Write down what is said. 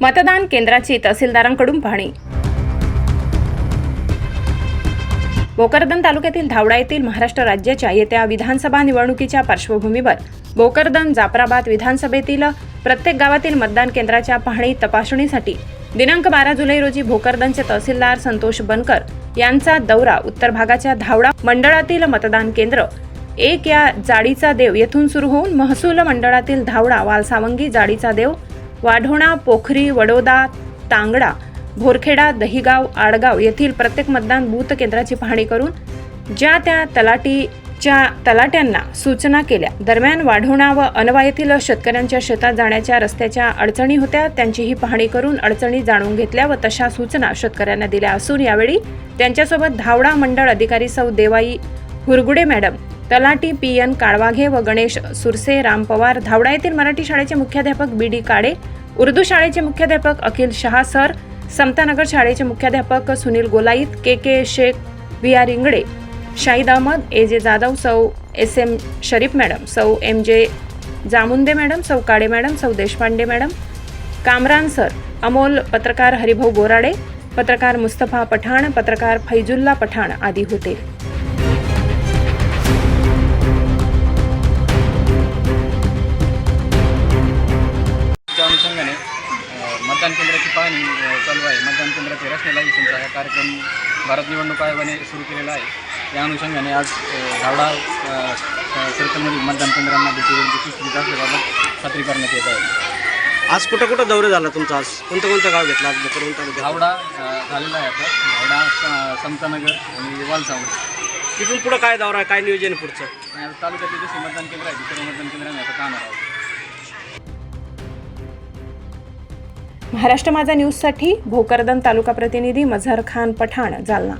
मतदान केंद्राची तहसीलदारांकडून पाहणी. भोकरदन तालुक्यातील धावडा येथील महाराष्ट्र राज्याच्या येत्या विधानसभा निवडणुकीच्या पार्श्वभूमीवर भोकरदन जाफराबाद विधानसभेतील प्रत्येक गावातील मतदान केंद्राच्या पाहणी तपासणीसाठी दिनांक बारा जुलै रोजी भोकरदनचे तहसीलदार संतोष बनकर यांचा दौरा उत्तर भागाच्या धावडा मंडळातील मतदान केंद्र. एक या जाडीचा देव येथून सुरू होऊन महसूल मंडळातील धावडा वालसावंगी जाडीचा देव वाढोणा पोखरी वडोदा तांगडा भोरखेडा दहिगाव आडगाव येथील प्रत्येक मतदान बूथ केंद्राची पाहणी करून ज्या त्या तलाटी च्या तलाट्यांना सूचना केल्या. दरम्यान वाढोणा व अनवा येथील शेतकऱ्यांच्या शेतात जाण्याच्या रस्त्याच्या अडचणी होत्या. त्यांचीही पाहणी करून अडचणी जाणून घेतल्या व तशा सूचना शेतकऱ्यांना दिल्या असून यावेळी त्यांच्यासोबत धावडा मंडळ अधिकारी सौ देवाई हुरगुडे मॅडम तलाटी पी एन काळवाघे व गणेश सुरसे राम पवार धावडा येथील मराठी शाळेचे मुख्याध्यापक बी डी काडे उर्दू शाळेचे मुख्याध्यापक अखिल शहा सर समतानगर शाळेचे मुख्याध्यापक Sunil Golait K K Shaikh V R Ingade Shahid Ahmad A J Jadhav सौ एस एम शरीफ मॅडम सौ एम जे जामुंदे मॅडम सौ काडे मॅडम सौ देशपांडे मॅडम कामरान सर अमोल पत्रकार हरिभाऊ बोराडे पत्रकार मुस्तफा पठाण पत्रकार फैजुल्ला पठाण आदी होते. मतदान केंद्राची पाहणी चालू आहे. मतदान केंद्राचे रॅशनलायझेशनचा हा कार्यक्रम भारत निवडणूक आयोगाने सुरू केलेला आहे. या अनुषंगाने आज धावडा सर्कलमधील मतदान केंद्रांना देखील सुविधा असल्याबाबत खात्री करण्यात येत आहे. आज कुठं कुठं दौरा झाला तुमचा? आज कोणतं कोणतं गाव घेतला? आज तालुक्यात धावडा झालेला आहे आता. धावडा स- समतानगर आणि वालसावंगी तिथून पुढं काय दौरा आहे? काय नियोजन आहे पुढचं? तालुक्यातील जसे मतदान केंद्र आहे सर्व मतदान केंद्रांनी आता पाहणार आहोत महाराष्ट्र माझा न्यूजसाठी भोकरदन तालुका प्रतिनिधी मझहर खान पठाण जालना.